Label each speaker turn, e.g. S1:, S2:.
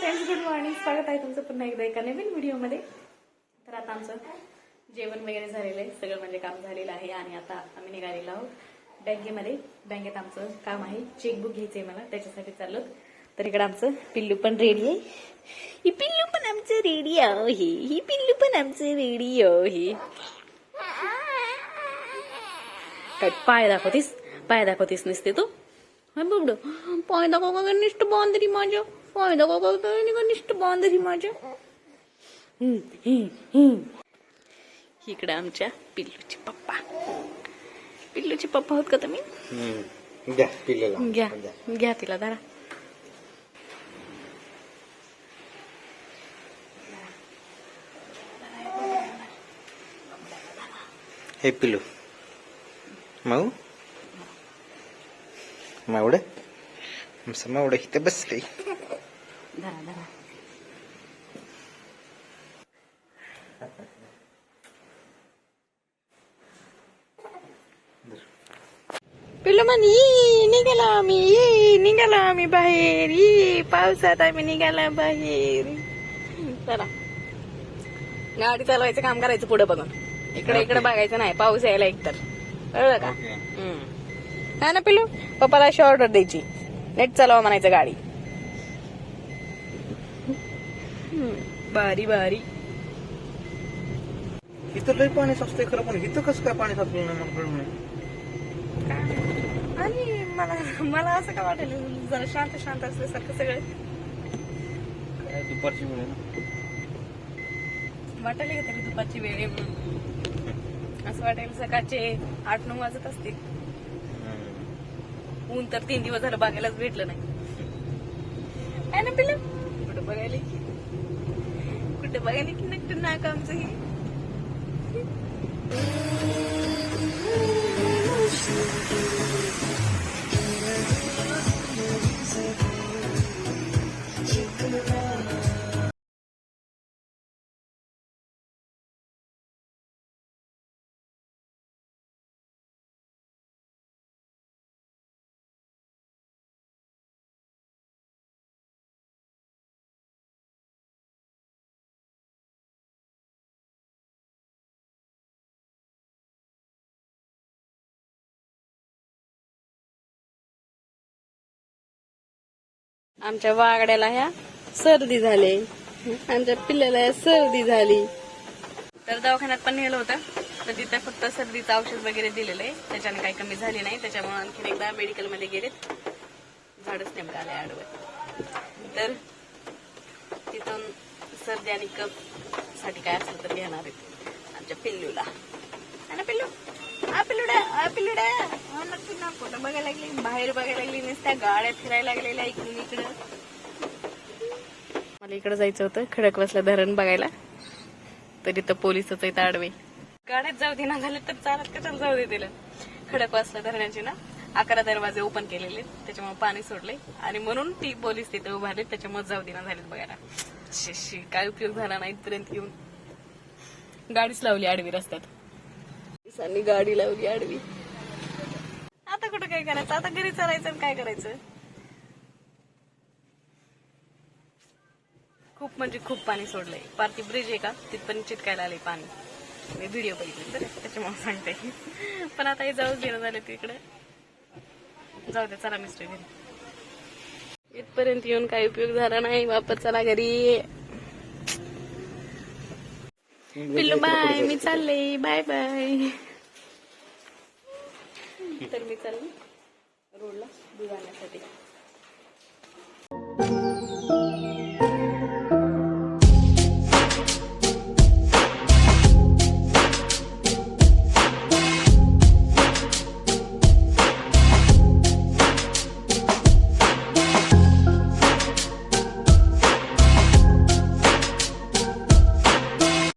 S1: Friends good morning स्वागत आहे तुमचं पुन्हा एकदा एका नवीन व्हिडिओमध्ये. तर आता आमचं जेवण वगैरे झालेलं आहे. सगळं म्हणजे काम झालेलं आहे आणि आता आम्ही निघालेलो आहोत बँकेमध्ये. बँकेत आमचं काम आहे. चेकबुक घ्यायचंय मला त्याच्यासाठी चाललो तर इकडे आमचं पिल्लू पण रेडी आहे. ही पिल्लू पण आमचं रेडी आहे. ही पिल्लू पण आमचं रेडी आहे. काय पाय दाखवतीस? पाय दाखवतीस नसते तू? हा बुबड पाय दाखव का निष्ठ बांधरी माझ्या पाय दाखव का निष्ठ बांधरी माझ्या हम्म, हम्म, हम्म. इकडं आमच्या पिल्लूचे पप्पा पिल्लूचे पप्पा होत का तुम्ही
S2: हम्म. घ्या पिल्लेला
S1: घ्या घ्या तिला धरा
S2: हे पिल्लू माऊ मावड आमचं मावड इथं बसले
S1: धरा धरा पिल्लू म्हण ई निघाला आम्ही ई निघाला आम्ही बाहेर ई पावसात आम्ही निघाला बाहेर चला गाडी चालवायचं काम करायचं पुढे बघून इकडे इकडे बघायचं नाही पाऊस यायला एकतर कळलं का हम्म. हा ना पिल्लू? पप्पाला अशी ऑर्डर द्यायची. नेट चालवा म्हणायचं गाडी. बारी बारी.
S2: इथं लय पाणी साचतंय खरं पण इथं कसं काय पाणी साचलं नाही मला कळलं नाही.
S1: आणि मला मला असं का वाटेल जरा शांत शांत असल्यासारखं सगळं?
S2: काय दुपारची वेळ आहे ना?
S1: वाटायला का तरी दुपारची वेळ आहे म्हणून. असं वाटेल सकाळचे आठ नऊ वाजत असतील. ऊन तर तीन दिवस झालं बघायलाच भेटलं नाही. ना कुठं बघायला की कुठं बघायला की नक्की नाक आमचं हे. आमच्या वागड्याला ह्या सर्दी झाली. आमच्या पिल्ल्याला सर्दी झाली. तर दवाखान्यात पण नेलं होतं तर तिथे फक्त सर्दीचं औषध वगैरे दिलेलं आहे. त्याच्याने काही कमी झाली नाही त्याच्यामुळे आणखीन एकदा मेडिकलमध्ये गेलेत. झाडच नेमकं आले आडवं. तर तिथून सर्दी आणि कपसाठी काय असलं तर घेणार आहेत आमच्या पिल्लूला. है ना पिल्लू? आ पिल्लुड्या आ पिल्लुड्या हा नक्की ना. कुठं बघायला लागली बाहेर बघायला लागली नुसत्या गाड्या फिरायला लागलेल्या इकडून इकडं मला इकडे जायचं होतं खडकवासला धरण बघायला. तरी तर पोलिसच आहेत आडवे. गाड्यात जाऊ दे ना झाले तर चालत कशाला जाऊ दे तिला. खडकवासला धरणाचे ना अकरा दरवाजे ओपन केलेले त्याच्यामुळे पाणी सोडले. आणि म्हणून ती पोलीस तिथे उभारले त्याच्यामुळे जाऊ दे ना झालेत बघायला. शिशी काय उपयोग झाला नाही इथपर्यंत येऊन. गाडीच लावली आडवी रस्त्यात. पोलिसांनी गाडी लावली आडवी. आता कुठं काय करायचं? आता घरी चालायचं आणि काय करायचं? खूप म्हणजे खूप पाणी सोडलंय. पारती ब्रिज आहे का? तिथपर्यंत चिटकायला आले पाणी. मी व्हिडिओ बघितले तर त्याच्यामुळे सांगते. पण आता हे जाऊच घेणं झालं तिकडे जाऊ दे चला मिस्टर घरी. इथपर्यंत येऊन काही उपयोग झाला नाही वापस चला घरी. पिल्लू बाय मी चालले बाय बाय तर मी चालले. रोडला दूध आणण्यासाठी